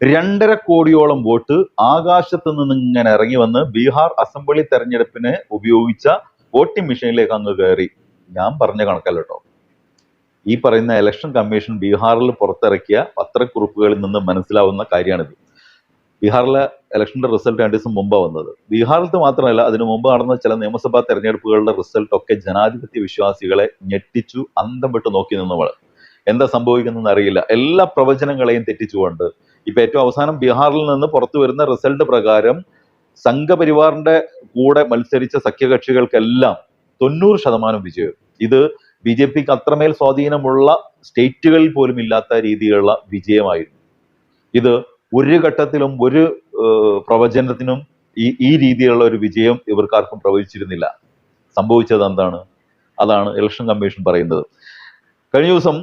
രണ്ടര കോടിയോളം വോട്ട് ആകാശത്ത് നിന്ന് ഇങ്ങനെ ഇറങ്ങി വന്ന് ബീഹാർ അസംബ്ലി തെരഞ്ഞെടുപ്പിന് ഉപയോഗിച്ച വോട്ടിംഗ് മെഷീനിലേക്ക് അങ്ങ് കയറി. ഞാൻ പറഞ്ഞ കണക്കല്ല കേട്ടോ ഈ പറയുന്ന ഇലക്ഷൻ കമ്മീഷൻ ബീഹാറിൽ പുറത്തിറക്കിയ പത്രക്കുറിപ്പുകളിൽ നിന്ന് മനസ്സിലാവുന്ന കാര്യമാണിത്. ബീഹാറിലെ ഇലക്ഷന്റെ റിസൾട്ട് രണ്ട് ദിവസം മുമ്പാണ് വന്നത്. ബീഹാറിലത്തെ മാത്രമല്ല അതിനു മുമ്പ് നടന്ന ചില നിയമസഭാ തെരഞ്ഞെടുപ്പുകളുടെ റിസൾട്ട് ഒക്കെ ജനാധിപത്യ വിശ്വാസികളെ ഞെട്ടിച്ചു അന്തം വിട്ട് നോക്കി നിന്നവൾ എന്താ സംഭവിക്കുന്നതെന്ന് അറിയില്ല. എല്ലാ പ്രവചനങ്ങളെയും തെറ്റിച്ചുകൊണ്ട് ഇപ്പൊ ഏറ്റവും അവസാനം ബീഹാറിൽ നിന്ന് പുറത്തു വരുന്ന റിസൾട്ട് പ്രകാരം സംഘപരിവാറിന്റെ കൂടെ മത്സരിച്ച സഖ്യകക്ഷികൾക്കെല്ലാം തൊണ്ണൂറ് ശതമാനം വിജയം. ഇത് ബി ജെ പിക്ക് അത്രമേൽ സ്വാധീനമുള്ള സ്റ്റേറ്റുകളിൽ പോലും ഇല്ലാത്ത രീതിയിലുള്ള വിജയമായിരുന്നു. ഇത് ഒരു ഘട്ടത്തിലും ഒരു പ്രവചനത്തിനും ഈ ഈ രീതിയിലുള്ള ഒരു വിജയം ഇവർക്കാർക്കും പ്രവചിച്ചിരുന്നില്ല. സംഭവിച്ചത് എന്താണ്? അതാണ് ഇലക്ഷൻ കമ്മീഷൻ പറയുന്നത്. കഴിഞ്ഞ ദിവസം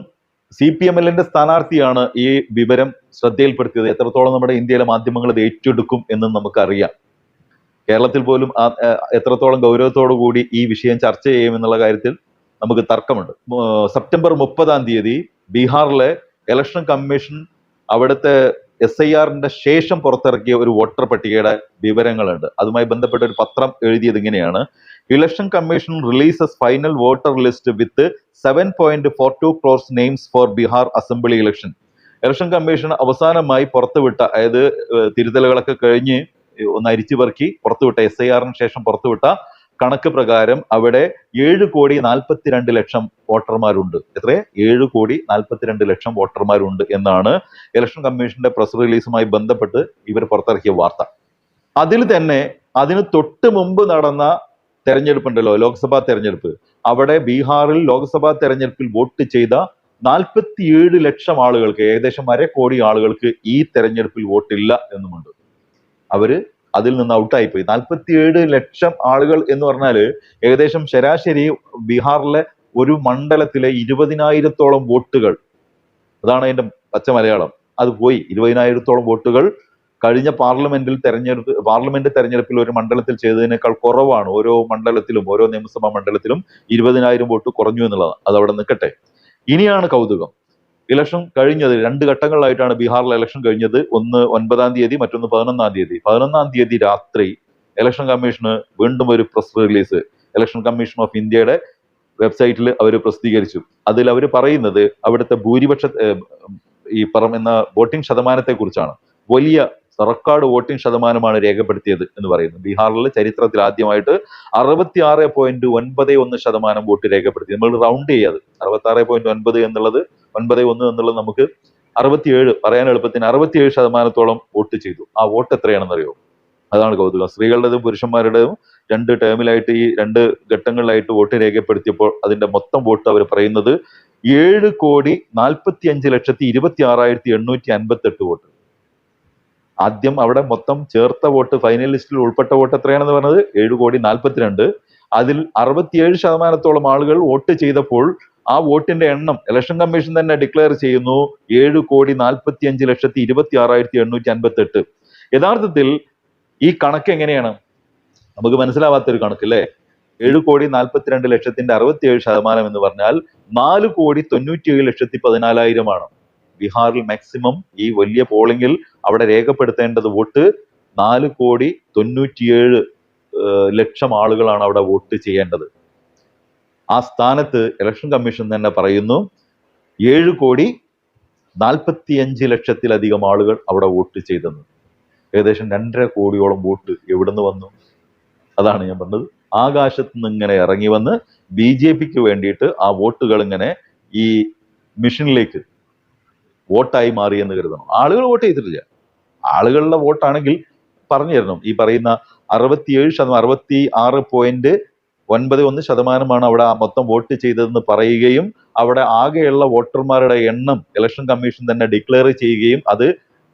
സി പി സ്ഥാനാർത്ഥിയാണ് ഈ വിവരം ശ്രദ്ധയിൽപ്പെടുത്തിയത്. എത്രത്തോളം നമ്മുടെ ഇന്ത്യയിലെ മാധ്യമങ്ങൾ ഇത് ഏറ്റെടുക്കും എന്നും നമുക്കറിയാം. കേരളത്തിൽ പോലും എത്രത്തോളം ഗൗരവത്തോടു കൂടി ഈ വിഷയം ചർച്ച ചെയ്യും എന്നുള്ള കാര്യത്തിൽ നമുക്ക് തർക്കമുണ്ട്. സെപ്റ്റംബർ മുപ്പതാം തീയതി ബീഹാറിലെ ഇലക്ഷൻ കമ്മീഷൻ അവിടുത്തെ എസ് ഐ ആറിന്റെ ശേഷം പുറത്തിറക്കിയ ഒരു വോട്ടർ പട്ടികയുടെ വിവരങ്ങളുണ്ട്. അതുമായി ബന്ധപ്പെട്ട ഒരു പത്രം എഴുതിയത് ഇങ്ങനെയാണ്. Election commission releases final voter list with seven point four two crore names for Bihar assembly election election commission അവസാനമായി പുറത്തുവിട്ട അതായത് തിരുത്തലുകളൊക്കെ കഴിഞ്ഞ് ഒന്ന് അരിച്ചു പെറുക്കി പുറത്തുവിട്ട എസ് ഐ ആറിന് ശേഷം പുറത്തുവിട്ട കണക്ക് പ്രകാരം അവിടെ ഏഴ് കോടി നാൽപ്പത്തിരണ്ട് ലക്ഷം വോട്ടർമാരുണ്ട്. എത്ര ഏഴ് കോടി നാൽപ്പത്തിരണ്ട് ലക്ഷം വോട്ടർമാരുണ്ട് എന്നാണ് ഇലക്ഷൻ കമ്മീഷന്റെ പ്രസ് റിലീസുമായി ബന്ധപ്പെട്ട് ഇവർ പുറത്തിറക്കിയ വാർത്ത. അതിൽ തന്നെ അതിന് തൊട്ട് മുമ്പ് നടന്ന തെരഞ്ഞെടുപ്പുണ്ടല്ലോ ലോക്സഭാ തെരഞ്ഞെടുപ്പ്. അവിടെ ബീഹാറിൽ ലോക്സഭാ തെരഞ്ഞെടുപ്പിൽ വോട്ട് ചെയ്ത നാൽപ്പത്തിയേഴ് ലക്ഷം ആളുകൾക്ക് ഏകദേശം അര കോടി ആളുകൾക്ക് ഈ തെരഞ്ഞെടുപ്പിൽ വോട്ടില്ല എന്നുമുണ്ട്. അവർ അതിൽ നിന്ന് ഔട്ടായി പോയി നാൽപ്പത്തിയേഴ് ലക്ഷം ആളുകൾ എന്ന് പറഞ്ഞാൽ ഏകദേശം ശരാശരി ബീഹാറിലെ ഒരു മണ്ഡലത്തിലെ ഇരുപതിനായിരത്തോളം വോട്ടുകൾ. അതാണ് അതിന്റെ പച്ച മലയാളം. അത് പോയി. ഇരുപതിനായിരത്തോളം വോട്ടുകൾ കഴിഞ്ഞ പാർലമെന്റിൽ തെരഞ്ഞെടുപ്പ് പാർലമെന്റ് തെരഞ്ഞെടുപ്പിൽ ഒരു മണ്ഡലത്തിൽ ചെയ്തതിനേക്കാൾ കുറവാണ്. ഓരോ മണ്ഡലത്തിലും ഓരോ നിയമസഭാ മണ്ഡലത്തിലും ഇരുപതിനായിരം വോട്ട് കുറഞ്ഞു എന്നുള്ളതാണ്. അത് അവിടെ നിൽക്കട്ടെ. ഇനിയാണ് കൗതുകം. ഇലക്ഷൻ കഴിഞ്ഞത് രണ്ട് ഘട്ടങ്ങളിലായിട്ടാണ് ബീഹാറിലെ ഇലക്ഷൻ കഴിഞ്ഞത്. ഒന്ന് ഒൻപതാം തീയതി മറ്റൊന്ന് പതിനൊന്നാം തീയതി. പതിനൊന്നാം തീയതി രാത്രി ഇലക്ഷൻ കമ്മീഷന് വീണ്ടും ഒരു press release election commission of ഇന്ത്യയുടെ വെബ്സൈറ്റിൽ അവർ പ്രസിദ്ധീകരിച്ചു. അതിൽ അവർ പറയുന്നത് അവിടുത്തെ ഭൂരിപക്ഷ ഈ പറയുന്ന വോട്ടിംഗ് ശതമാനത്തെ കുറിച്ചാണ്. വലിയ റെക്കോർഡ് വോട്ടിംഗ് ശതമാനമാണ് രേഖപ്പെടുത്തിയത് എന്ന് പറയുന്നു. ബീഹാറിൽ ചരിത്രത്തിൽ ആദ്യമായിട്ട് അറുപത്തി ആറ് പോയിന്റ് ഒൻപത് ഒന്ന് ശതമാനം വോട്ട് രേഖപ്പെടുത്തി. നമ്മൾ റൗണ്ട് ചെയ്യാത് അറുപത്തി ആറ് പോയിന്റ് ഒൻപത് എന്നുള്ളത് ഒൻപത് ഒന്ന് എന്നുള്ളത് നമുക്ക് അറുപത്തിയേഴ് പറയാൻ എളുപ്പത്തിന് അറുപത്തിയേഴ് ശതമാനത്തോളം വോട്ട് ചെയ്തു. ആ വോട്ട് എത്രയാണെന്നറിയോ? അതാണ് കൗതുകം. സ്ത്രീകളുടെയും പുരുഷന്മാരുടെയും രണ്ട് ടേമിലായിട്ട് ഈ രണ്ട് ഘട്ടങ്ങളിലായിട്ട് വോട്ട് രേഖപ്പെടുത്തിയപ്പോൾ അതിന്റെ മൊത്തം വോട്ട് അവർ പറയുന്നത് ഏഴ് കോടി നാൽപ്പത്തി അഞ്ച് ലക്ഷത്തി ഇരുപത്തി ആറായിരത്തി എണ്ണൂറ്റി അൻപത്തി എട്ട് വോട്ട്. ആദ്യം അവിടെ മൊത്തം ചേർത്ത വോട്ട് ഫൈനൽ ലിസ്റ്റിൽ ഉൾപ്പെട്ട വോട്ട് എത്രയാണെന്ന് പറഞ്ഞത്? ഏഴ് കോടി നാൽപ്പത്തിരണ്ട്. അതിൽ അറുപത്തിയേഴ് ശതമാനത്തോളം ആളുകൾ വോട്ട് ചെയ്തപ്പോൾ ആ വോട്ടിന്റെ എണ്ണം ഇലക്ഷൻ കമ്മീഷൻ തന്നെ ഡിക്ലെയർ ചെയ്യുന്നു ഏഴ് കോടി നാൽപ്പത്തി അഞ്ച് ലക്ഷത്തി ഇരുപത്തി ആറായിരത്തി എണ്ണൂറ്റി അൻപത്തി എട്ട് യഥാർത്ഥത്തിൽ ഈ കണക്ക് എങ്ങനെയാണ്? നമുക്ക് മനസ്സിലാവാത്ത ഒരു കണക്ക് അല്ലേ ഏഴ് കോടി നാൽപ്പത്തിരണ്ട് ലക്ഷത്തിന്റെ അറുപത്തിയേഴ് ശതമാനം എന്ന് പറഞ്ഞാൽ നാല് കോടി തൊണ്ണൂറ്റിയേഴ് ലക്ഷത്തി പതിനാലായിരമാണ് ബീഹാറിൽ മാക്സിമം ഈ വലിയ പോളിംഗിൽ അവിടെ രേഖപ്പെടുത്തേണ്ടത് വോട്ട് നാല് കോടി തൊണ്ണൂറ്റിയേഴ് ലക്ഷം ആളുകളാണ് അവിടെ വോട്ട് ചെയ്യേണ്ടത്. ആ സ്ഥാനത്ത് ഇലക്ഷൻ കമ്മീഷൻ തന്നെ പറയുന്നു ഏഴ് കോടി നാൽപ്പത്തിയഞ്ച് ലക്ഷത്തിലധികം ആളുകൾ അവിടെ വോട്ട് ചെയ്തെന്ന്. ഏകദേശം രണ്ടര കോടിയോളം വോട്ട് എവിടുന്ന് വന്നു? അതാണ് ഞാൻ പറഞ്ഞത്. ആകാശത്ത് നിന്ന് ഇങ്ങനെ ഇറങ്ങി വന്ന് ബി ജെ പിക്ക് വേണ്ടിയിട്ട് ആ വോട്ടുകൾ ഇങ്ങനെ ഈ മിഷനിലേക്ക് വോട്ടായി മാറി എന്ന് കരുതണം. ആളുകൾ വോട്ട് ചെയ്തിട്ടില്ല. ആളുകളുടെ വോട്ടാണെങ്കിൽ പറഞ്ഞു തരണം ഈ പറയുന്ന അറുപത്തിയേഴ് ശതമാനം അറുപത്തി ആറ് പോയിന്റ് ഒൻപത് ഒന്ന് ശതമാനമാണ് അവിടെ മൊത്തം വോട്ട് ചെയ്തതെന്ന് പറയുകയും അവിടെ ആകെയുള്ള വോട്ടർമാരുടെ എണ്ണം ഇലക്ഷൻ കമ്മീഷൻ തന്നെ ഡിക്ലെയർ ചെയ്യുകയും അത്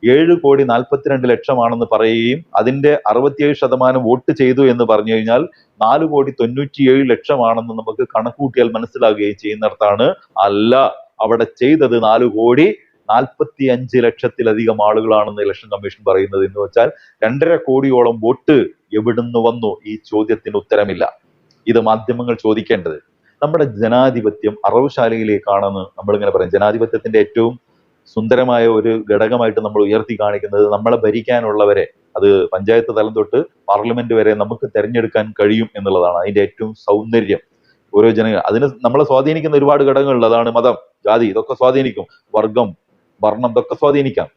ഏഴ് കോടി നാൽപ്പത്തിരണ്ട് ലക്ഷമാണെന്ന് പറയുകയും അതിന്റെ അറുപത്തിയേഴ് ശതമാനം വോട്ട് ചെയ്തു എന്ന് പറഞ്ഞു കഴിഞ്ഞാൽ നാല് കോടി തൊണ്ണൂറ്റിയേഴ് ലക്ഷമാണെന്ന് നമുക്ക് കണക്കൂട്ടിയാൽ മനസ്സിലാകുകയും ചെയ്യുന്നിടത്താണ്. അല്ല അവിടെ ചെയ്തത് നാല് കോടി നാൽപ്പത്തി അഞ്ച് ലക്ഷത്തിലധികം ആളുകളാണെന്ന് ഇലക്ഷൻ കമ്മീഷൻ പറയുന്നത് എന്ന് വെച്ചാൽ രണ്ടര കോടിയോളം വോട്ട് എവിടുന്ന് വന്നു? ഈ ചോദ്യത്തിന് ഉത്തരമില്ല. ഇത് മാധ്യമങ്ങൾ ചോദിക്കേണ്ടത്. നമ്മുടെ ജനാധിപത്യം അറവുശാലയിലേക്കാണെന്ന് നമ്മളിങ്ങനെ പറയും. ജനാധിപത്യത്തിന്റെ ഏറ്റവും സുന്ദരമായ ഒരു ഘടകമായിട്ട് നമ്മൾ ഉയർത്തി കാണിക്കുന്നത് നമ്മളെ ഭരിക്കാനുള്ളവരെ അത് പഞ്ചായത്ത് തലം തൊട്ട് പാർലമെന്റ് വരെ നമുക്ക് തിരഞ്ഞെടുക്കാൻ കഴിയും എന്നുള്ളതാണ് അതിന്റെ ഏറ്റവും സൗന്ദര്യം. ഓരോ ജനങ്ങൾ അതിന് നമ്മളെ സ്വാധീനിക്കുന്ന ഒരുപാട് ഘടകങ്ങളുണ്ട്. അതാണ് മതം ജാതി ഇതൊക്കെ സ്വാധീനിക്കും. വർഗം വർണം ഇതൊക്കെ സ്വാധീനിക്കാം.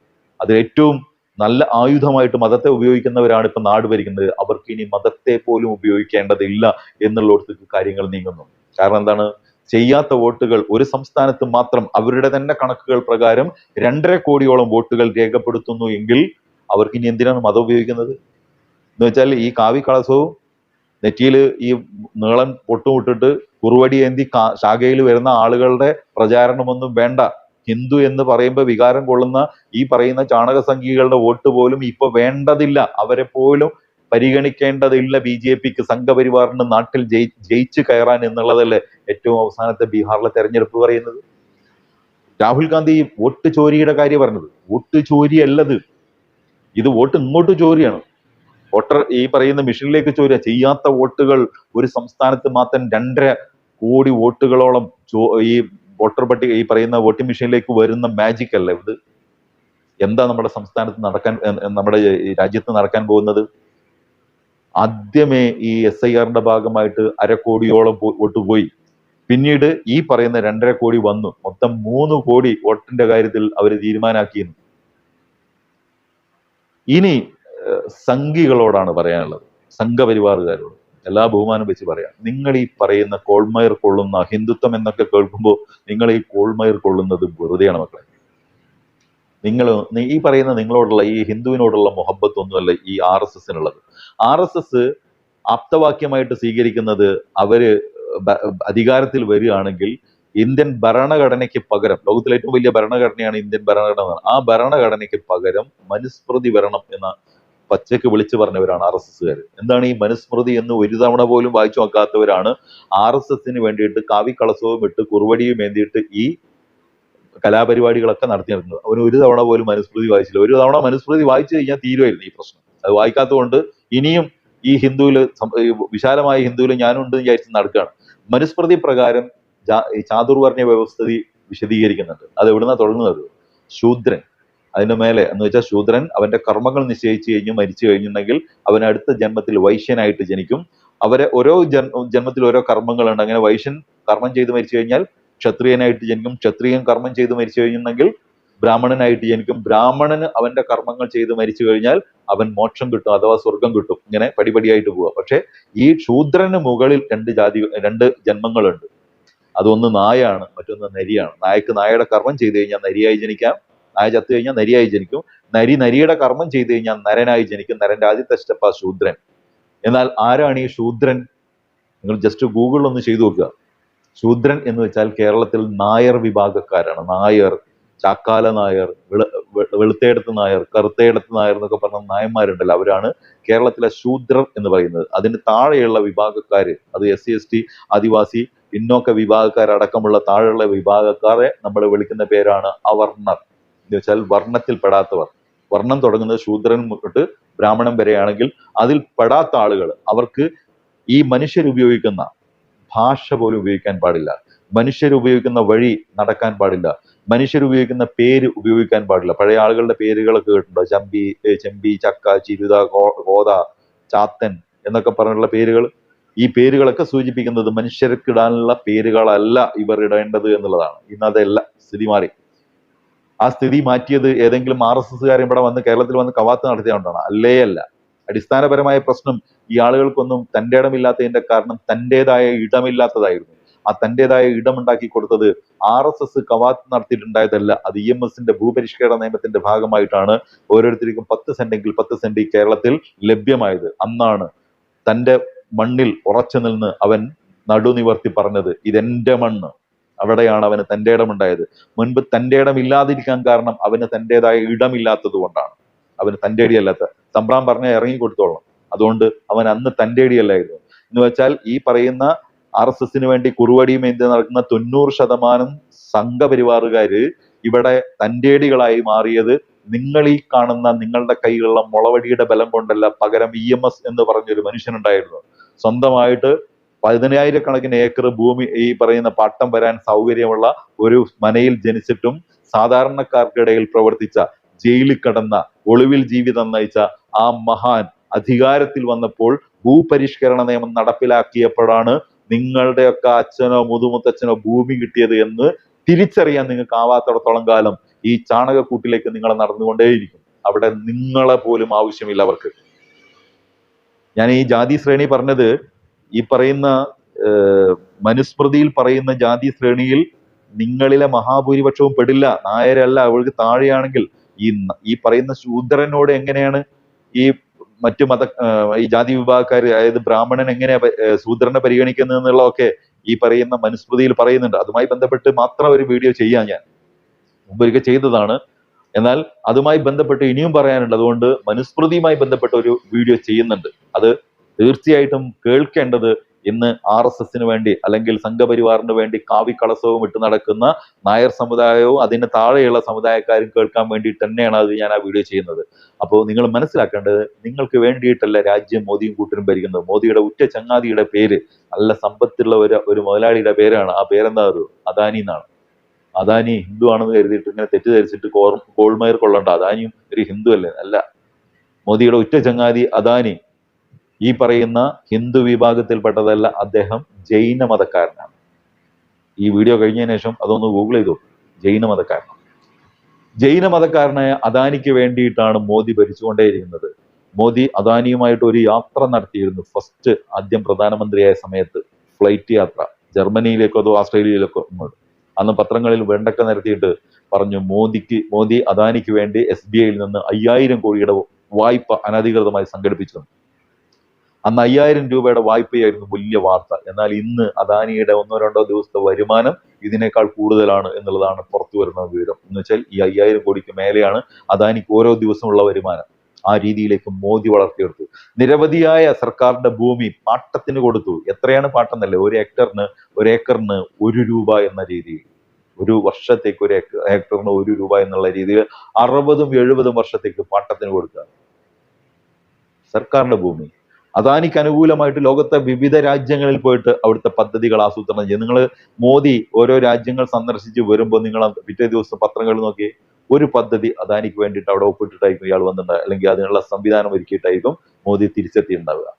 അത് ഏറ്റവും നല്ല ആയുധമായിട്ട് മതത്തെ ഉപയോഗിക്കുന്നവരാണ് ഇപ്പൊ നാട് ഭരിക്കുന്നത്. അവർക്ക് ഇനി മതത്തെ പോലും ഉപയോഗിക്കേണ്ടതില്ല എന്നുള്ളിടത്തേക്ക് കാര്യങ്ങൾ നീങ്ങുന്നു. കാരണം എന്താണ്? ചെയ്യാത്ത വോട്ടുകൾ ഒരു സംസ്ഥാനത്ത് മാത്രം അവരുടെ തന്നെ കണക്കുകൾ പ്രകാരം രണ്ടര കോടിയോളം വോട്ടുകൾ രേഖപ്പെടുത്തുന്നു എങ്കിൽ അവർക്ക് ഇനി എന്തിനാണ് മതം ഉപയോഗിക്കുന്നത്? എന്ന് വെച്ചാൽ ഈ കാവി കളസവും നെറ്റിയിൽ ഈ നീളം പൊട്ടുമുട്ടിട്ട് കുറുവടി ഏന്തി ശാഖയിൽ വരുന്ന ആളുകളുടെ പ്രചാരണമൊന്നും വേണ്ട. ഹിന്ദു എന്ന് പറയുമ്പോൾ വികാരം കൊള്ളുന്ന ഈ പറയുന്ന ചാണക സംഖ്യകളുടെ വോട്ട് പോലും ഇപ്പൊ വേണ്ടതില്ല. അവരെ പോലും പരിഗണിക്കേണ്ടതില്ല ബി ജെ പിക്ക് സംഘപരിവാറിന് നാട്ടിൽ ജയി ജയിച്ചു കയറാൻ എന്നുള്ളതല്ലേ ഏറ്റവും അവസാനത്തെ ബീഹാറിലെ തെരഞ്ഞെടുപ്പ് പറയുന്നത്. രാഹുൽ ഗാന്ധി വോട്ട് ചോരിയുടെ കാര്യം പറഞ്ഞത്. വോട്ട് ചോരിയല്ലത് ഇത് വോട്ട് ഇങ്ങോട്ട് ചോരിയാണ്. വോട്ടർ ഈ പറയുന്ന മിഷനിലേക്ക് ചോരുക ചെയ്യാത്ത വോട്ടുകൾ ഒരു സംസ്ഥാനത്ത് മാത്രം രണ്ടര കോടി വോട്ടുകളോളം ഈ വോട്ടർ പട്ടിക ഈ പറയുന്ന വോട്ടിംഗ് മെഷീനിലേക്ക് വരുന്ന മാജിക് അല്ല ഇത്? എന്താ നമ്മുടെ സംസ്ഥാനത്ത് നടക്കാൻ നമ്മുടെ രാജ്യത്ത് നടക്കാൻ പോകുന്നത്? ആദ്യമേ ഈ എസ് ഐ ആറിന്റെ ഭാഗമായിട്ട് അരക്കോടിയോളം കോടിയോളം വോട്ട് പോയി. പിന്നീട് ഈ പറയുന്ന രണ്ടര കോടി വന്നു. മൊത്തം മൂന്ന് കോടി വോട്ടിന്റെ കാര്യത്തിൽ അവർ തീരുമാനാക്കിയിരുന്നു. ഇനി സംഘികളോടാണ് പറയാനുള്ളത്. സംഘപരിവാറുകാരോട്. എല്ലാ ബഹുമാനം വെച്ച് പറയാം. നിങ്ങൾ ഈ പറയുന്ന കോൾമയർ കൊള്ളുന്ന ഹിന്ദുത്വം എന്നൊക്കെ കേൾക്കുമ്പോൾ നിങ്ങൾ ഈ കോൾമയർ കൊള്ളുന്നത് വെറുതെയാണ് മക്കളെ. നിങ്ങൾ ഈ പറയുന്ന നിങ്ങളോടുള്ള ഈ ഹിന്ദുവിനോടുള്ള മുഹബത്ത് ഒന്നുമല്ല ഈ ആർ എസ് എസിനുള്ളത്. ആർ എസ് എസ് ആപ്തവാക്യമായിട്ട് സ്വീകരിക്കുന്നത് അവർ അധികാരത്തിൽ വരികയാണെങ്കിൽ ഇന്ത്യൻ ഭരണഘടനയ്ക്ക് പകരം ലോകത്തിലെ ഏറ്റവും വലിയ ഭരണഘടനയാണ് ഇന്ത്യൻ ഭരണഘടന. ആ ഭരണഘടനയ്ക്ക് പകരം മനുസ്മൃതി വരണം എന്ന പച്ചയ്ക്ക് വിളിച്ചു പറഞ്ഞവരാണ് ആർ എസ് എസ്സുകാർ. എന്താണ് ഈ മനുസ്മൃതി എന്ന് ഒരു തവണ പോലും വായിച്ചു നോക്കാത്തവരാണ് ആർ എസ് എസിന് വേണ്ടിയിട്ട് കാവിക്കളസവും ഇട്ട് കുറുവടിയും ഏന്തിയിട്ട് ഈ കലാപരിപാടികളൊക്കെ നടത്തി നടക്കുന്നത് അവന് ഒരു തവണ പോലും മനുസ്മൃതി വായിച്ചില്ല. ഒരു തവണ മനുസ്മൃതി വായിച്ചു കഴിഞ്ഞാൽ തീരുമായിരുന്നു ഈ പ്രശ്നം. അത് വായിക്കാത്തതുകൊണ്ട് ഇനിയും ഈ ഹിന്ദുവിൽ വിശാലമായ ഹിന്ദുവിൽ ഞാനുണ്ട് വിചാരിച്ച് നടക്കുകയാണ്. മനുസ്മൃതി പ്രകാരം ചാതുർവർണ വ്യവസ്ഥിതി വിശദീകരിക്കുന്നുണ്ട്. അത് എവിടുന്നാ തുടങ്ങുന്നത്? ശൂദ്രൻ. അതിന്റെ മേലെ എന്ന് വെച്ചാൽ ശൂദ്രൻ അവന്റെ കർമ്മങ്ങൾ നിശ്ചയിച്ചു കഴിഞ്ഞു മരിച്ചു കഴിഞ്ഞിട്ടുണ്ടെങ്കിൽ അവൻ അടുത്ത ജന്മത്തിൽ വൈശ്യനായിട്ട് ജനിക്കും. അവരെ ഓരോ ജന്മ ജന്മത്തിൽ ഓരോ കർമ്മങ്ങളുണ്ട്. അങ്ങനെ വൈശ്യൻ കർമ്മം ചെയ്ത് മരിച്ചു കഴിഞ്ഞാൽ ക്ഷത്രിയനായിട്ട് ജനിക്കും. ക്ഷത്രിയൻ കർമ്മം ചെയ്ത് മരിച്ചു കഴിഞ്ഞിട്ടുണ്ടെങ്കിൽ ബ്രാഹ്മണനായിട്ട് ജനിക്കും. ബ്രാഹ്മണന് അവന്റെ കർമ്മങ്ങൾ ചെയ്ത് മരിച്ചു കഴിഞ്ഞാൽ അവൻ മോക്ഷം കിട്ടും അഥവാ സ്വർഗം കിട്ടും. ഇങ്ങനെ പടിപടിയായിട്ട് പോവുക. പക്ഷെ ഈ ശൂദ്രന് മുകളിൽ രണ്ട് ജാതി രണ്ട് ജന്മങ്ങളുണ്ട്. അതൊന്ന് നായാണ് മറ്റൊന്ന് നരിയാണ്. നായക്ക് നായയുടെ കർമ്മം ചെയ്തു കഴിഞ്ഞാൽ നരിയായി ജനിക്കാം. നായ ചത്തു കഴിഞ്ഞാൽ നരിയായി ജനിക്കും. നരി നരിയുടെ കർമ്മം ചെയ്തു കഴിഞ്ഞാൽ നരനായി ജനിക്കും. നരന്റെ ആദ്യത്തെ സ്റ്റെപ്പാ ശൂദ്രൻ. എന്നാൽ ആരാണ് ഈ ശൂദ്രൻ? നിങ്ങൾ ജസ്റ്റ് ഗൂഗിളിൽ ഒന്ന് ചെയ്തു നോക്കുക. ശൂദ്രൻ എന്ന് വെച്ചാൽ കേരളത്തിൽ നായർ വിഭാഗക്കാരാണ്. നായർ ചാക്കാല നായർ വെളു വെളുത്തേടത്ത് നായർ കറുത്തേടത്ത് നായർ എന്നൊക്കെ പറഞ്ഞ നായന്മാരുണ്ടല്ലോ. അവരാണ് കേരളത്തിലെ ശൂദ്രർ എന്ന് പറയുന്നത്. അതിന് താഴെയുള്ള വിഭാഗക്കാര് അത് S C S T Adivasi പിന്നോക്ക വിഭാഗക്കാരടക്കമുള്ള താഴെയുള്ള വിഭാഗക്കാരെ നമ്മൾ വിളിക്കുന്ന പേരാണ് അവർണർ. എന്ന് വെച്ചാൽ വർണത്തിൽ പെടാത്തവർ. വർണം തുടങ്ങുന്നത് ശൂദ്രൻ തൊട്ട് ബ്രാഹ്മണൻ വരെയാണെങ്കിൽ അതിൽ പെടാത്ത ആളുകൾ അവർക്ക് ഈ മനുഷ്യർ ഉപയോഗിക്കുന്ന ഭാഷ പോലും ഉപയോഗിക്കാൻ പാടില്ല. മനുഷ്യർ ഉപയോഗിക്കുന്ന വഴി നടക്കാൻ പാടില്ല. മനുഷ്യർ ഉപയോഗിക്കുന്ന പേര് ഉപയോഗിക്കാൻ പാടില്ല. പഴയ ആളുകളുടെ പേരുകളൊക്കെ കേട്ടിട്ടുണ്ടോ? ചമ്പി ചെമ്പി ചക്ക ചിരുത കോത ചാത്തൻ എന്നൊക്കെ പറഞ്ഞിട്ടുള്ള പേരുകൾ? ഈ പേരുകളൊക്കെ സൂചിപ്പിക്കുന്നത് മനുഷ്യർക്കിടാനുള്ള പേരുകളല്ല ഇവർ ഇടേണ്ടത് എന്നുള്ളതാണ്. ഇന്ന് സ്ഥിതി മാറി ആ സ്ഥിതി മാറ്റിയത് ഏതെങ്കിലും ആർ എസ് എസ്സുകാരൻ ഇവിടെ വന്ന് കേരളത്തിൽ വന്ന് കവാത്ത് നടത്തിയതുകൊണ്ടാണ്. അല്ലേ അല്ല അടിസ്ഥാനപരമായ പ്രശ്നം ഈ ആളുകൾക്കൊന്നും തന്റെ ഇടമില്ലാത്തതിന്റെ കാരണം തന്റേതായ ഇടമില്ലാത്തതായിരുന്നു. ആ തന്റേതായ ഇടമുണ്ടാക്കി കൊടുത്തത് ആർ എസ് എസ് കവാത്ത് നടത്തിയിട്ടുണ്ടായതല്ല അത് ഇ എം എസിന്റെ ഭൂപരിഷ്കരണ നിയമത്തിന്റെ ഭാഗമായിട്ടാണ് ഓരോരുത്തർക്കും പത്ത് സെന്റെങ്കിൽ പത്ത് സെന്റ് കേരളത്തിൽ ലഭ്യമായത്. അന്നാണ് തന്റെ മണ്ണിൽ ഉറച്ചു നിന്ന് അവൻ നടുനിവർത്തി പറഞ്ഞത് ഇതെന്റെ മണ്ണ്. അവിടെയാണ് അവന് തന്റെ ഇടമുണ്ടായത് മുൻപ് തന്റെ ഇടം ഇല്ലാതിരിക്കാൻ കാരണം അവന് തന്റെതായ ഇടമില്ലാത്തത് കൊണ്ടാണ്. അവന് തന്റെ ഇടിയല്ലാത്ത തമ്പ്രാൻ പറഞ്ഞ ഇറങ്ങി കൊടുത്തോളണം. അതുകൊണ്ട് അവൻ അന്ന് തന്റെ ഇടിയല്ലായിരുന്നു എന്ന് വെച്ചാൽ ഈ പറയുന്ന ആർ എസ് എസിന് വേണ്ടി കുറുവടിയും എന്ത് നടക്കുന്ന തൊണ്ണൂറ് ശതമാനം സംഘപരിവാറുകാര് ഇവിടെ തന്റേടികളായി മാറിയത് നിങ്ങൾ ഈ കാണുന്ന നിങ്ങളുടെ കയ്യിലുള്ള മുളവടിയുടെ ബലം കൊണ്ടല്ല പകരം ഇ എം എസ് എന്ന് പറഞ്ഞൊരു മനുഷ്യനുണ്ടായിരുന്നു. സ്വന്തമായിട്ട് പതിനായിരക്കണക്കിന് ഏക്കർ ഭൂമി ഈ പറയുന്ന പട്ടം വരാൻ സൗകര്യമുള്ള ഒരു മനയിൽ ജനിച്ചിട്ടും സാധാരണക്കാർക്കിടയിൽ പ്രവർത്തിച്ച ജയിലിൽ കടന്ന ഒളിവിൽ ജീവിതം നയിച്ച ആ മഹാൻ അധികാരത്തിൽ വന്നപ്പോൾ ഭൂപരിഷ്കരണ നിയമം നടപ്പിലാക്കിയപ്പോഴാണ് നിങ്ങളുടെയൊക്കെ അച്ഛനോ മുതുമുത്തച്ഛനോ ഭൂമി കിട്ടിയത് എന്ന് തിരിച്ചറിയാൻ നിങ്ങൾക്ക് ആവാത്തിടത്തോളം കാലം ഈ ചാണകക്കൂട്ടിലേക്ക് നിങ്ങൾ നടന്നുകൊണ്ടേയിരിക്കും. അവിടെ നിങ്ങളെ പോലും ആവശ്യമില്ല അവർക്ക്. ഞാൻ ഈ ജാതി ശ്രേണി പറഞ്ഞത് ഈ പറയുന്ന മനുസ്മൃതിയിൽ പറയുന്ന ജാതി ശ്രേണിയിൽ നിങ്ങളിലെ മഹാഭൂരിപക്ഷവും പെടില്ല നായരല്ല അവൾക്ക് താഴെയാണെങ്കിൽ ഈ ഈ പറയുന്ന ശൂദ്രനോട് എങ്ങനെയാണ് ഈ മറ്റു മത ഈ ജാതി വിഭാഗക്കാർ അതായത് ബ്രാഹ്മണൻ ഏഹ്, ശൂദ്രനെ പരിഗണിക്കുന്നത് എന്നുള്ളതൊക്കെ ഈ പറയുന്ന മനുസ്മൃതിയിൽ പറയുന്നുണ്ട്. അതുമായി ബന്ധപ്പെട്ട് മാത്രം ഒരു വീഡിയോ ചെയ്യാൻ ഞാൻ. മുമ്പൊരിക്കൽ ചെയ്തതാണ്. എന്നാൽ അതുമായി ബന്ധപ്പെട്ട് ഇനിയും പറയാനുണ്ട്. അതുകൊണ്ട് മനുസ്മൃതിയുമായി ബന്ധപ്പെട്ട ഒരു വീഡിയോ ചെയ്യുന്നുണ്ട്. അത് തീർച്ചയായിട്ടും കേൾക്കേണ്ടത് ഇന്ന് ആർ എസ് എസിന് വേണ്ടി അല്ലെങ്കിൽ സംഘപരിവാറിന് വേണ്ടി കാവിക്കളസവും ഇട്ട് നടക്കുന്ന നായർ സമുദായവും അതിന് താഴെയുള്ള സമുദായക്കാരും കേൾക്കാൻ വേണ്ടി തന്നെയാണ് അത് ഞാൻ ആ വീഡിയോ ചെയ്യുന്നത്. അപ്പോൾ നിങ്ങൾ മനസ്സിലാക്കേണ്ടത് നിങ്ങൾക്ക് വേണ്ടിയിട്ടല്ല രാജ്യം മോദിയും കൂട്ടരും ഭരിക്കുന്നത്. മോദിയുടെ ഉറ്റ ചങ്ങാതിയുടെ പേര് നല്ല സമ്പത്തുള്ള ഒരു ഒരു മുതലാളിയുടെ പേരാണ്. ആ പേരെന്താ ഒരു അദാനി എന്നാണ്. അദാനി ഹിന്ദു ആണെന്ന് കരുതിയിട്ട് ഇങ്ങനെ തെറ്റിദ്ധരിച്ചിട്ട് കോൾ കോൾമയർ കൊള്ളണ്ട. അദാനിയും ഒരു ഹിന്ദു അല്ലേ? അല്ല. മോദിയുടെ ഉറ്റ ചങ്ങാതി അദാനി. ഈ പറയുന്ന ഹിന്ദു വിഭാഗത്തിൽപ്പെട്ടതല്ല അദ്ദേഹം ജൈന മതക്കാരനാണ്. ഈ വീഡിയോ കഴിഞ്ഞതിന് ശേഷം അതൊന്ന് ഗൂഗിൾ ചെയ്തു. ജൈന മതക്കാരനാണ്. ജൈന മതക്കാരനായ അദാനിക്ക് വേണ്ടിയിട്ടാണ് മോദി ഭരിച്ചുകൊണ്ടേയിരിക്കുന്നത്. മോദി അദാനിയുമായിട്ട് ഒരു യാത്ര നടത്തിയിരുന്നു. ഫസ്റ്റ് ആദ്യം പ്രധാനമന്ത്രിയായ സമയത്ത് ഫ്ലൈറ്റ് യാത്ര. ജർമ്മനിയിലേക്കോ അതോ ആസ്ട്രേലിയയിലേക്കോ ഇങ്ങോട്ട്. അന്ന് പത്രങ്ങളിൽ വെണ്ടക്ക നിരത്തിയിട്ട് പറഞ്ഞു മോദിക്ക് മോദി അദാനിക്ക് വേണ്ടി എസ് ബി ഐയിൽ നിന്ന് അയ്യായിരം കോടിയുടെ വായ്പ അനധികൃതമായി സംഘടിപ്പിച്ചു അന്ന് അയ്യായിരം രൂപയുടെ വായ്പയായിരുന്നു വലിയ വാർത്ത. എന്നാൽ ഇന്ന് അദാനിയുടെ ഒന്നോ രണ്ടോ ദിവസത്തെ വരുമാനം ഇതിനേക്കാൾ കൂടുതലാണ് എന്നുള്ളതാണ് പുറത്തു വരുന്ന വിവരം. എന്ന് വെച്ചാൽ ഈ അയ്യായിരം കോടിക്ക് മേലെയാണ് അദാനിക്ക് ഓരോ ദിവസമുള്ള വരുമാനം. ആ രീതിയിലേക്ക് മോദി വളർത്തിയെടുത്തു. നിരവധിയായ സർക്കാരിന്റെ ഭൂമി പാട്ടത്തിന് കൊടുത്തു. എത്രയാണ് പാട്ടെന്നല്ലേ? ഒരു ഹെക്ടറിന് ഒരു ഏക്കറിന് ഒരു രൂപ എന്ന രീതിയിൽ. ഒരു വർഷത്തേക്ക് ഒരു ഹെക്ടറിന് ഒരു രൂപ എന്നുള്ള രീതിയിൽ അറുപതും എഴുപതും വർഷത്തേക്ക് പാട്ടത്തിന് കൊടുക്കുക. സർക്കാരിന്റെ ഭൂമി. അദാനിക്ക് അനുകൂലമായിട്ട് ലോകത്തെ വിവിധ രാജ്യങ്ങളിൽ പോയിട്ട് അവിടുത്തെ പദ്ധതികൾ ആസൂത്രണം ചെയ്യും. നിങ്ങൾ മോദി ഓരോ രാജ്യങ്ങൾ സന്ദർശിച്ച് വരുമ്പോൾ നിങ്ങൾ പിറ്റേ ദിവസം പത്രങ്ങൾ നോക്കി ഒരു പദ്ധതി അദാനിക്ക് വേണ്ടിയിട്ട് അവിടെ ഒപ്പിട്ടിട്ടായിരിക്കും ഇയാൾ വന്നിട്ടുണ്ടാവുക. അല്ലെങ്കിൽ അതിനുള്ള സംവിധാനം ഒരുക്കിയിട്ടായിരിക്കും മോദി തിരിച്ചെത്തിയിട്ടുണ്ടാവുക.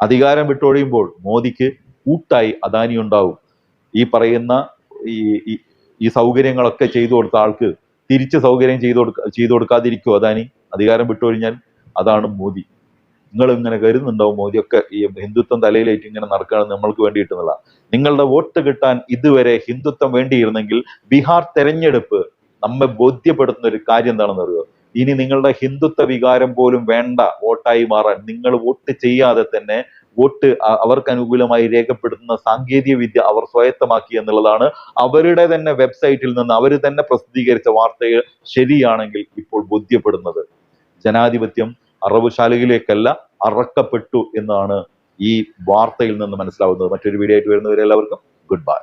അധികാരം വിട്ടൊഴിയുമ്പോൾ മോദിക്ക് കൂട്ടായി അദാനി ഉണ്ടാവും. ഈ പറയുന്ന ഈ ഈ- സൗകര്യങ്ങളൊക്കെ ചെയ്തു കൊടുത്ത ആൾക്ക് തിരിച്ച് സൗകര്യം ചെയ്തു കൊടുക്ക ചെയ്തു അദാനി? അധികാരം വിട്ടൊഴിഞ്ഞാൽ അതാണ് മോദി. നിങ്ങൾ ഇങ്ങനെ കരുതുന്നുണ്ടാവും മോദിയൊക്കെ ഈ ഹിന്ദുത്വം തലയിലേറ്റ് ഇങ്ങനെ നടക്കുകയാണ് നമ്മൾക്ക് വേണ്ടിയിട്ടുള്ള നിങ്ങളുടെ വോട്ട് കിട്ടാൻ ഇതുവരെ ഹിന്ദുത്വം വേണ്ടിയിരുന്നെങ്കിൽ ബീഹാർ തെരഞ്ഞെടുപ്പ് നമ്മെ ബോധ്യപ്പെടുത്തുന്ന ഒരു കാര്യം എന്താണെന്ന് അറിയോ? ഇനി നിങ്ങളുടെ ഹിന്ദുത്വ വികാരം പോലും വേണ്ട വോട്ടായി മാറാൻ നിങ്ങൾ വോട്ട് ചെയ്യാതെ തന്നെ വോട്ട് അവർക്ക് അനുകൂലമായി രേഖപ്പെടുത്തുന്ന സാങ്കേതിക വിദ്യ അവർ സ്വായത്തമാക്കി എന്നുള്ളതാണ് അവരുടെ തന്നെ വെബ്സൈറ്റിൽ നിന്ന് അവർ തന്നെ പ്രസിദ്ധീകരിച്ച വാർത്തകൾ ശരിയാണെങ്കിൽ ഇപ്പോൾ ബോധ്യപ്പെടുന്നത്. ജനാധിപത്യം അറവുശാലയിലേക്കല്ല അറക്കപ്പെട്ടു എന്നാണ് ഈ വാർത്തയിൽ നിന്ന് മനസ്സിലാവുന്നത്. മറ്റൊരു വീഡിയോ ആയിട്ട് വരുന്നവരെ എല്ലാവർക്കും ഗുഡ് ബൈ.